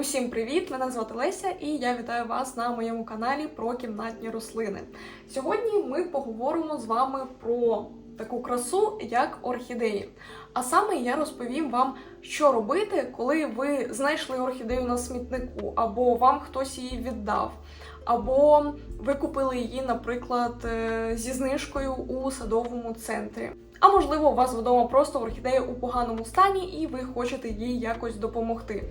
Усім привіт! Мене звати Леся, і я вітаю вас на моєму каналі про кімнатні рослини. Сьогодні ми поговоримо з вами про таку красу, як орхідеї. А саме я розповім вам, що робити, коли ви знайшли орхідею на смітнику, або вам хтось її віддав, або ви купили її, наприклад, е, зі знижкою у садовому центрі. А можливо, у вас вдома просто орхідея у поганому стані, і ви хочете їй якось допомогти.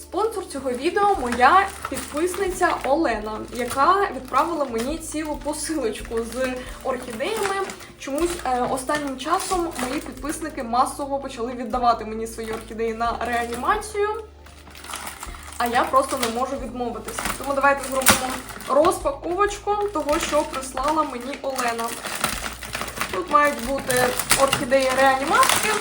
Спонсор цього відео моя підписниця Олена, яка відправила мені цілу посилочку з орхідеями. Чомусь е, останнім часом мої підписники масово почали віддавати мені свої орхідеї на реанімацію. А я просто не можу відмовитися. Тому давайте зробимо розпаковочку того, що прислала мені Олена. Тут мають бути орхідеї реанімації.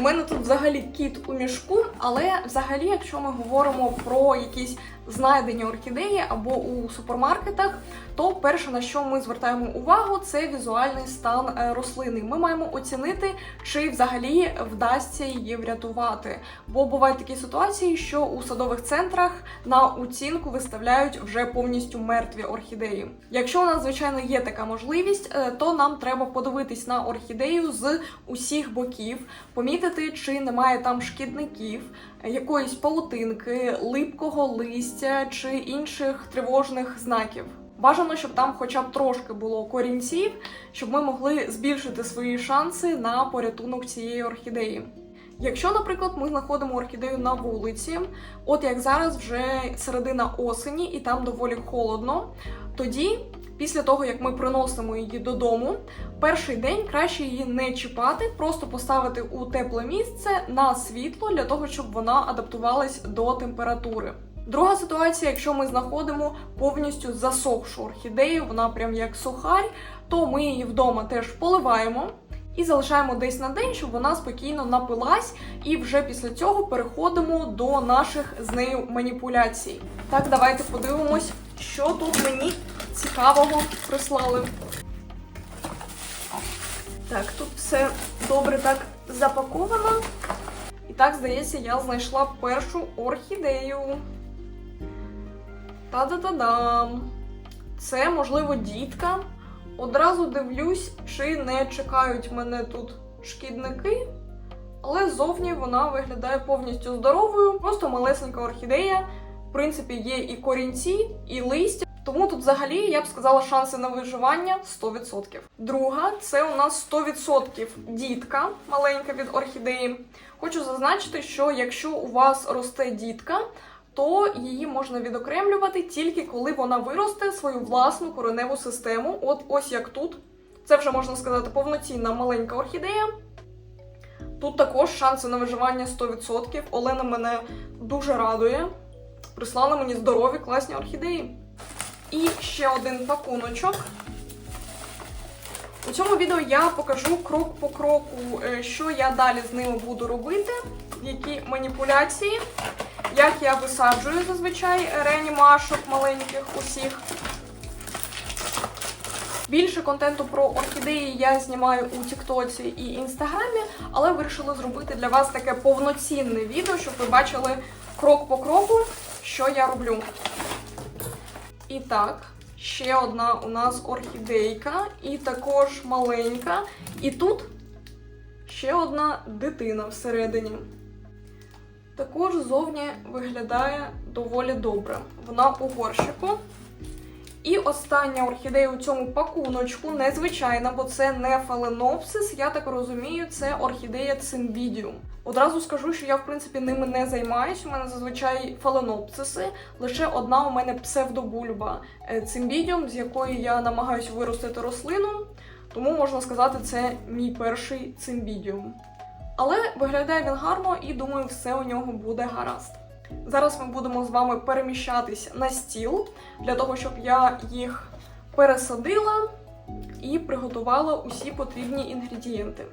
Мене тут взагалі кіт у мішку, але взагалі, якщо ми говоримо про якісь знайдені орхідеї або у супермаркетах, то перше на що ми звертаємо увагу, це візуальний стан е, рослини. Ми маємо оцінити, чи взагалі вдасться її врятувати. Бо бувають такі ситуації, що у садових центрах на оцінку виставляють вже повністю мертві орхідеї. Якщо у нас, звичайно, є така можливість, е, то нам треба подивитись на орхідею з усіх боків, помітити, чи немає там шкідників, якоїсь павутинки, липкого листя чи інших тривожних знаків. Бажано, щоб там хоча б трошки було корінців, щоб ми могли збільшити свої шанси на порятунок цієї орхідеї. Якщо, наприклад, ми знаходимо орхідею на вулиці, от як зараз вже середина осені і там доволі холодно, тоді, після того як ми приносимо її додому, перший день краще її не чіпати, просто поставити у тепле місце на світло для того, щоб вона адаптувалась до температури. Друга ситуація, якщо ми знаходимо повністю засохшу орхідею, вона прям як сухарь, то ми її вдома теж поливаємо і залишаємо десь на день, щоб вона спокійно напилась, і вже після цього переходимо до наших з нею маніпуляцій. Так, давайте подивимось, що тут мені цікавого прислали. Так, тут все добре так запаковано. І так, здається, я знайшла першу орхідею. Та-да-да-дам! Це, можливо, дітка. Одразу дивлюсь, чи не чекають мене тут шкідники, але зовні вона виглядає повністю здоровою. Просто малесенька орхідея. В принципі, є і корінці, і листя. Тому тут взагалі я б сказала шанси на виживання 100%. Друга це у нас 100% дітка маленька від орхідеї. Хочу зазначити, що якщо у вас росте дітка, то її можна відокремлювати тільки коли вона виросте свою власну кореневу систему. От ось як тут. Це вже можна сказати повноцінна маленька орхідея. Тут також шанси на виживання 100%. Олена мене дуже радує. Прислала мені здорові, класні орхідеї. І ще один пакуночок. У цьому відео я покажу крок по кроку, е, що я далі з ними буду робити, які маніпуляції, як я висаджую зазвичай реанімашок маленьких усіх. Більше контенту про орхідеї я знімаю у Тіктоці і Інстаграмі, але вирішила зробити для вас таке повноцінне відео, щоб ви бачили крок по кроку, що я роблю. І так, ще одна у нас орхідейка, і також маленька. І тут ще одна дитина всередині. Також зовні виглядає доволі добре. Вона у горщику. І остання орхідея у цьому пакуночку незвичайна, бо це не фаленопсис, я так розумію, це орхідея цимбідіум. Одразу скажу, що я, в принципі, ними не займаюся. У мене зазвичай фаленопсиси. Лише одна у мене псевдобульба е, цимбідіум, з якої я намагаюся виростити рослину. Тому можна сказати, це мій перший цимбідіум. Але виглядає він гарно і думаю, все у нього буде гаразд. Зараз ми будемо з вами переміщатись на стіл для того, щоб я їх пересадила і приготувала усі потрібні інгредієнти.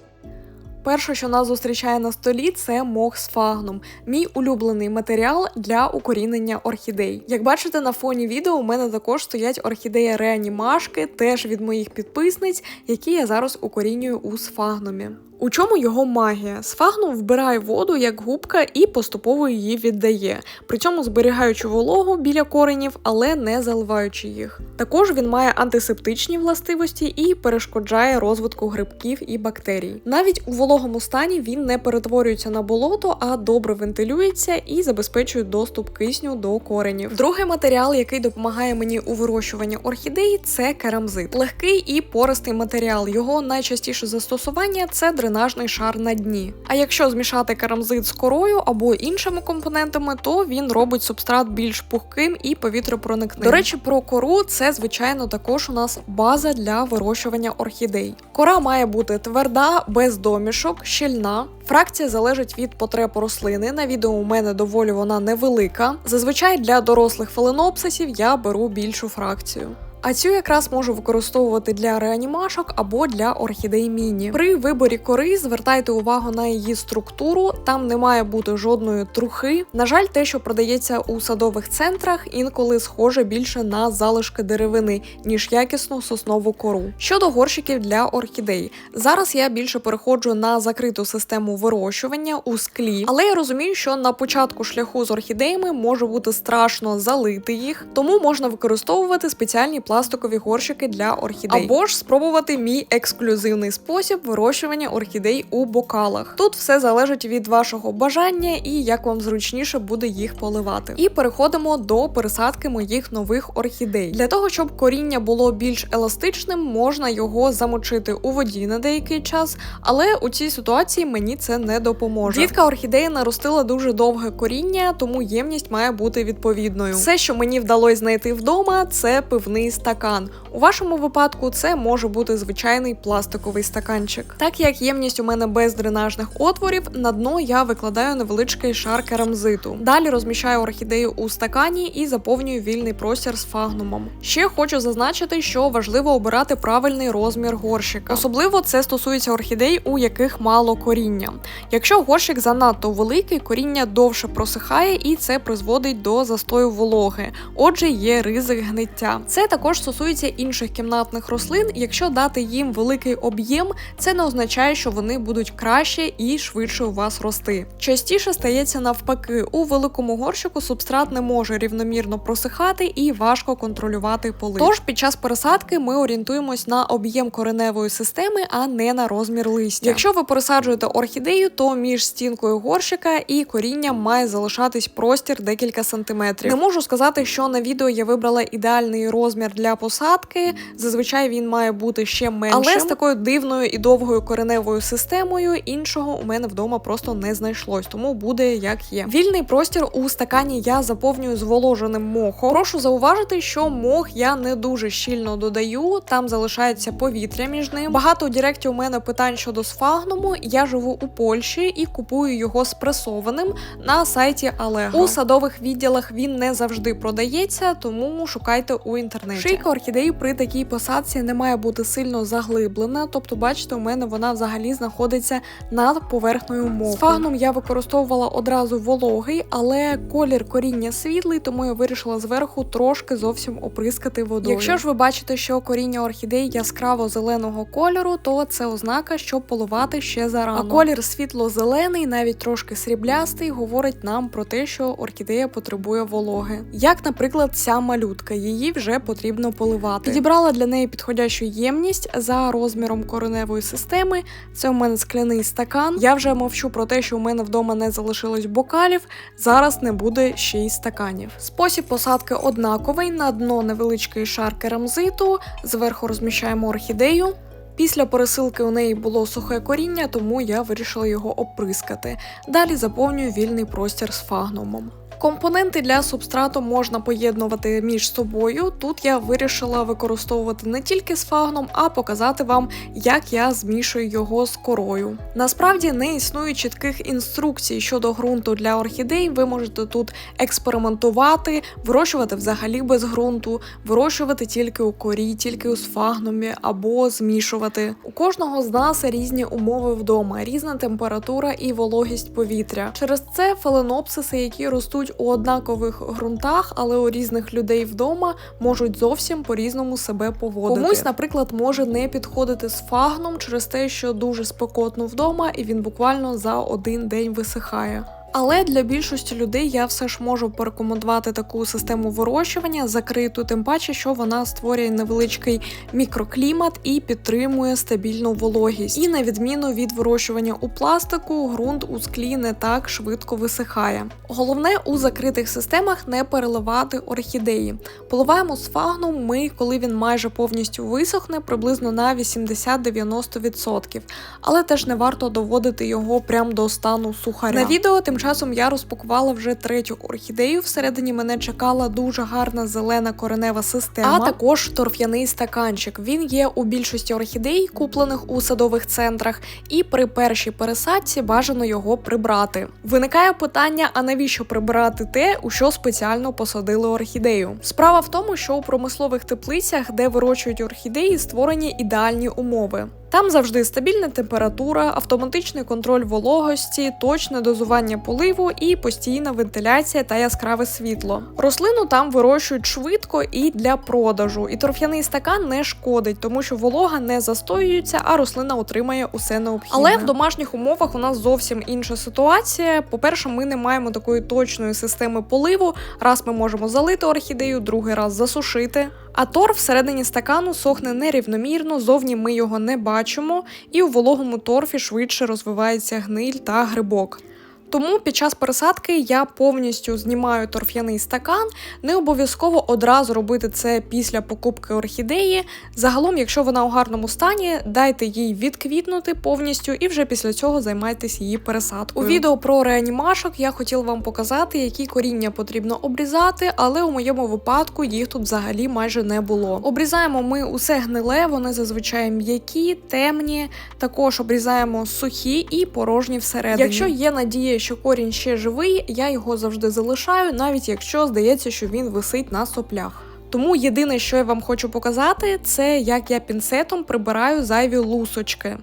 Перше, що нас зустрічає на столі, це мох з фагном, мій улюблений матеріал для укорінення орхідей. Як бачите, на фоні відео у мене також стоять орхідеї реанімашки, теж від моїх підписниць, які я зараз укорінюю у сфагнумі. У чому його магія? Сфагнум вбирає воду як губка і поступово її віддає, при цьому зберігаючи вологу біля коренів, але не заливаючи їх. Також він має антисептичні властивості і перешкоджає розвитку грибків і бактерій. Навіть у вологому стані він не перетворюється на болото, а добре вентилюється і забезпечує доступ кисню до коренів. Другий матеріал, який допомагає мені у вирощуванні орхідеї, це керамзит. Легкий і пористий матеріал. Його найчастіше застосування це дренажний шар на дні. А якщо змішати керамзит з корою або іншими компонентами, то він робить субстрат більш пухким і повітропроникним. До речі, про кору це звичайно також у нас база для вирощування орхідей. Кора має бути тверда, без домішок, щільна. Фракція залежить від потреб рослини. На відео у мене доволі вона невелика. Зазвичай для дорослих фаленопсисів я беру більшу фракцію. А цю якраз можу використовувати для реанімашок або для орхідей міні. При виборі кори звертайте увагу на її структуру, там не має бути жодної трухи. На жаль, те, що продається у садових центрах, інколи схоже більше на залишки деревини, ніж якісну соснову кору. Щодо горщиків для орхідей, зараз я більше переходжу на закриту систему вирощування у склі, але я розумію, що на початку шляху з орхідеями може бути страшно залити їх, тому можна використовувати спеціальні пластикові горщики для орхідей. Або ж спробувати мій ексклюзивний спосіб вирощування орхідей у бокалах. Тут все залежить від вашого бажання і як вам зручніше буде їх поливати. І переходимо до пересадки моїх нових орхідей. Для того, щоб коріння було більш еластичним, можна його замочити у воді на деякий час, але у цій ситуації мені це не допоможе. Дітка орхідеї наростила дуже довге коріння, тому ємність має бути відповідною. Все, що мені вдалося знайти вдома, це пивний стакан. У вашому випадку це може бути звичайний пластиковий стаканчик. Так як ємність у мене без дренажних отворів, на дно я викладаю невеличкий шар керамзиту. Далі розміщаю орхідею у стакані і заповнюю вільний простір з фагнумом. Ще хочу зазначити, що важливо обирати правильний розмір горщика. Особливо це стосується орхідей, у яких мало коріння. Якщо горщик занадто великий, коріння довше просихає і це призводить до застою вологи. Отже, є ризик гниття. Це також стосується інших кімнатних рослин. Якщо дати їм великий об'єм, це не означає, що вони будуть краще і швидше у вас рости. Частіше стається навпаки, у великому горщику субстрат не може рівномірно просихати і важко контролювати полив. Тож під час пересадки ми орієнтуємось на об'єм кореневої системи, а не на розмір листя. Якщо ви пересаджуєте орхідею, то між стінкою горщика і корінням має залишатись простір декілька сантиметрів. Не можу сказати, що на відео я вибрала ідеальний розмір для посадки. Зазвичай він має бути ще меншим. Але з такою дивною і довгою кореневою системою іншого у мене вдома просто не знайшлось, тому буде як є. Вільний простір у стакані я заповнюю зволоженим мохом. Прошу зауважити, що мох я не дуже щільно додаю, там залишається повітря між ним. Багато у Директі у мене питань щодо сфагнуму. Я живу у Польщі і купую його спресованим на сайті Allegro. У садових відділах він не завжди продається, тому шукайте у інтернеті. Шийка орхідеї при такій посадці не має бути сильно заглиблена, тобто, бачите, у мене вона взагалі знаходиться над поверхнею моху. Сфагнум я використовувала одразу вологий, але колір коріння світлий, тому я вирішила зверху трошки зовсім оприскати водою. Якщо ж ви бачите, що коріння орхідей яскраво зеленого кольору, то це ознака, що поливати ще зарано. А колір світло-зелений, навіть трошки сріблястий, говорить нам про те, що орхідея потребує вологи. Як, наприклад, ця малютка, її вже потрібно поливати. Підібрала для неї підходящу ємність за розміром кореневої системи. Це у мене скляний стакан. Я вже мовчу про те, що у мене вдома не залишилось бокалів. Зараз не буде ще й стаканів. Спосіб посадки однаковий. На дно невеличкий шар керамзиту, зверху розміщаємо орхідею. Після пересилки у неї було сухе коріння, тому я вирішила його оприскати. Далі заповнюю вільний простір з фагнумом. Компоненти для субстрату можна поєднувати між собою. Тут я вирішила використовувати не тільки з фагном, а показати вам, як я змішую його з корою. Насправді не існує чітких інструкцій щодо ґрунту для орхідей. Ви можете тут експериментувати, вирощувати взагалі без ґрунту, вирощувати тільки у корі, тільки у сфагнумі або змішувати. У кожного з нас різні умови вдома, різна температура і вологість повітря. Через це фаленопсиси, які ростуть ростуть у однакових ґрунтах, але у різних людей вдома можуть зовсім по-різному себе поводити. Комусь, наприклад, може не підходити з фагном через те, що дуже спекотно вдома, і він буквально за один день висихає. Але для більшості людей я все ж можу порекомендувати таку систему вирощування закриту, тим паче, що вона створює невеличкий мікроклімат і підтримує стабільну вологість. І на відміну від вирощування у пластику, ґрунт у склі не так швидко висихає. Головне у закритих системах не переливати орхідеї. Поливаємо з фагном ми, коли він майже повністю висохне, приблизно на 80-90%. Але теж не варто доводити його прямо до стану сухаря. На відео тим часом я розпакувала вже третю орхідею. Всередині мене чекала дуже гарна зелена коренева система, а також торф'яний стаканчик. Він є у більшості орхідей, куплених у садових центрах, і при першій пересадці бажано його прибрати. Виникає питання: а навіщо прибирати те, у що спеціально посадили орхідею? Справа в тому, що у промислових теплицях, де вирощують орхідеї, створені ідеальні умови. Там завжди стабільна температура, автоматичний контроль вологості, точне дозування поливу і постійна вентиляція та яскраве світло. Рослину там вирощують швидко і для продажу. І торф'яний стакан не шкодить, тому що волога не застоюється, а рослина отримає усе необхідне. Але в домашніх умовах у нас зовсім інша ситуація. По-перше, ми не маємо такої точної системи поливу. Раз ми можемо залити орхідею, другий раз засушити. А тор всередині стакану сохне нерівномірно, зовні ми його не бачимо, і у вологому торфі швидше розвивається гниль та грибок. Тому під час пересадки я повністю знімаю торф'яний стакан. Не обов'язково одразу робити це після покупки орхідеї. Загалом, якщо вона у гарному стані, дайте їй відквітнути повністю і вже після цього займайтесь її пересадкою. У відео про реанімашок я хотіла вам показати, які коріння потрібно обрізати, але у моєму випадку їх тут взагалі майже не було. Обрізаємо ми усе гниле, вони зазвичай м'які, темні. Також обрізаємо сухі і порожні всередині. Якщо є надія, що корінь ще живий, я його завжди залишаю, навіть якщо здається, що він висить на соплях. Тому єдине, що я вам хочу показати, це як я пінцетом прибираю зайві лусочки.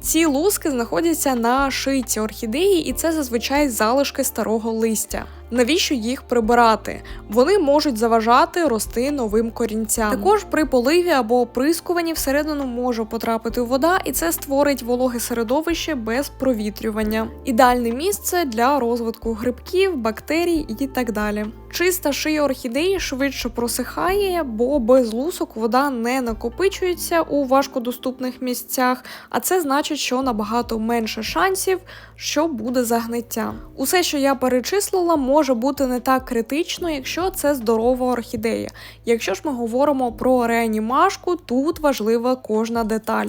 Ці луски знаходяться на шийці орхідеї, і це зазвичай залишки старого листя. Навіщо їх прибирати? Вони можуть заважати рости новим корінцям. Також при поливі або оприскуванні всередину може потрапити вода, і це створить вологе середовище без провітрювання. Ідеальне місце для розвитку грибків, бактерій і так далі. Чиста шия орхідеї швидше просихає, бо без лусок вода не накопичується у важкодоступних місцях, а це значить, що набагато менше шансів, що буде загниття. Усе, що я перечислила, може бути не так критично, якщо це здорова орхідея. Якщо ж ми говоримо про реанімашку, тут важлива кожна деталь.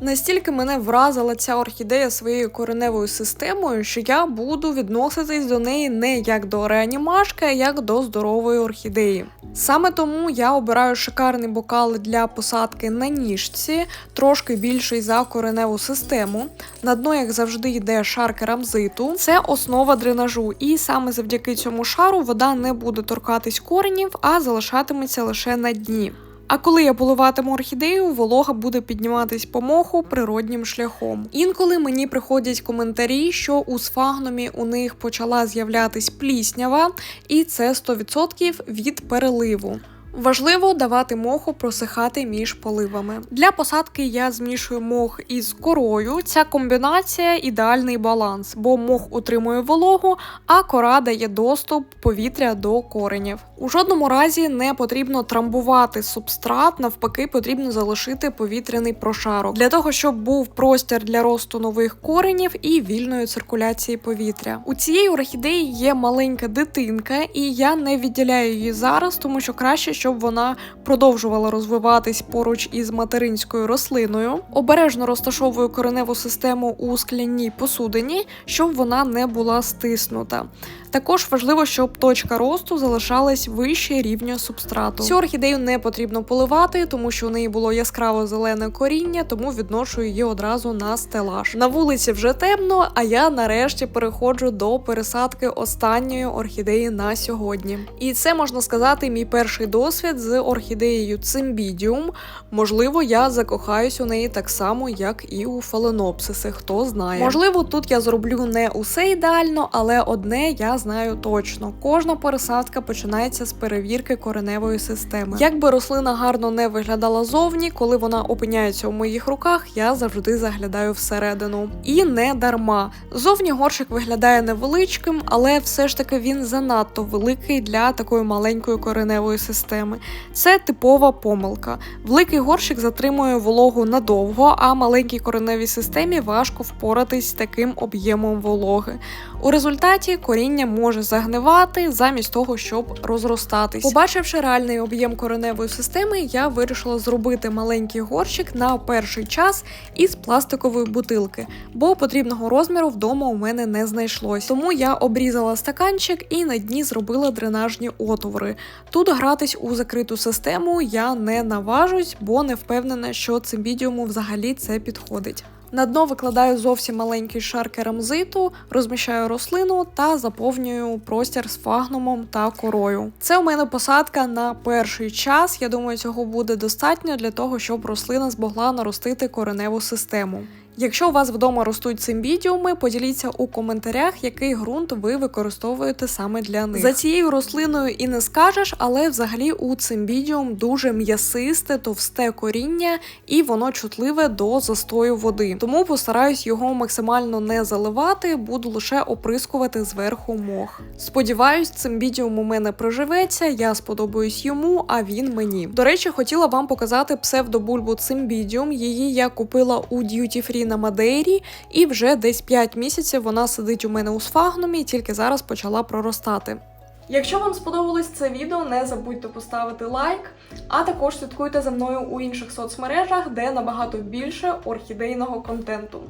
Настільки мене вразила ця орхідея своєю кореневою системою, що я буду відноситись до неї не як до реанімашки, а як до здорової орхідеї. Саме тому я обираю шикарний бокал для посадки на ніжці, трошки більший за кореневу систему. На дно, як завжди, йде шар керамзиту. Це основа дренажу, і саме завдяки цьому шару вода не буде торкатись коренів, а залишатиметься лише на дні. А коли я поливатиму орхідею, волога буде підніматись по моху природнім шляхом. Інколи мені приходять коментарі, що у сфагнумі у них почала з'являтись пліснява, і це 100% від переливу. Важливо давати моху просихати між поливами. Для посадки я змішую мох із корою. Ця комбінація ідеальний баланс, бо мох утримує вологу, а кора дає доступ повітря до коренів. У жодному разі не потрібно трамбувати субстрат, навпаки, потрібно залишити повітряний прошарок для того, щоб був простір для росту нових коренів і вільної циркуляції повітря. У цієї орхідеї є маленька дитинка, і я не відділяю її зараз, тому що краще щоб вона продовжувала розвиватись поруч із материнською рослиною. Обережно розташовую кореневу систему у скляній посудині, щоб вона не була стиснута. Також важливо, щоб точка росту залишалась вище рівня субстрату. Цю орхідею не потрібно поливати, тому що у неї було яскраво зелене коріння, тому відношу її одразу на стелаж. На вулиці вже темно, а я нарешті переходжу до пересадки останньої орхідеї на сьогодні. І це можна сказати, мій перший досвід досвід з орхідеєю Цимбідіум. Можливо, я закохаюсь у неї так само, як і у фаленопсиси, хто знає. Можливо, тут я зроблю не усе ідеально, але одне я знаю точно: кожна пересадка починається з перевірки кореневої системи. Якби рослина гарно не виглядала зовні, коли вона опиняється у моїх руках, я завжди заглядаю всередину. І не дарма. Зовні горщик виглядає невеличким, але все ж таки він занадто великий для такої маленької кореневої системи. Це типова помилка. Великий горщик затримує вологу надовго, а маленькій кореневій системі важко впоратись з таким об'ємом вологи. У результаті коріння може загнивати замість того, щоб розростатись. Побачивши реальний об'єм кореневої системи, я вирішила зробити маленький горщик на перший час із пластикової бутилки, бо потрібного розміру вдома у мене не знайшлось. Тому я обрізала стаканчик і на дні зробила дренажні отвори. Тут гратись у закриту систему я не наважусь, бо не впевнена, що цим цимбідіуму взагалі це підходить. На дно викладаю зовсім маленький шар керамзиту, розміщаю рослину та заповнюю простір з фагнумом та корою. Це у мене посадка на перший час. Я думаю, цього буде достатньо для того, щоб рослина змогла наростити кореневу систему. Якщо у вас вдома ростуть цимбідіуми, поділіться у коментарях, який ґрунт ви використовуєте саме для них. За цією рослиною і не скажеш, але взагалі у цимбідіум дуже м'ясисте, товсте коріння, і воно чутливе до застою води. Тому постараюсь його максимально не заливати, буду лише оприскувати зверху мох. Сподіваюсь, цимбідіум у мене приживеться, я сподобаюсь йому, а він мені. До речі, хотіла вам показати псевдобульбу цимбідіум. Її я купила у Duty Free на Мадейрі, і вже десь 5 місяців вона сидить у мене у сфагнумі, і тільки зараз почала проростати. Якщо вам сподобалось це відео, не забудьте поставити лайк, а також слідкуйте за мною у інших соцмережах, де набагато більше орхідейного контенту.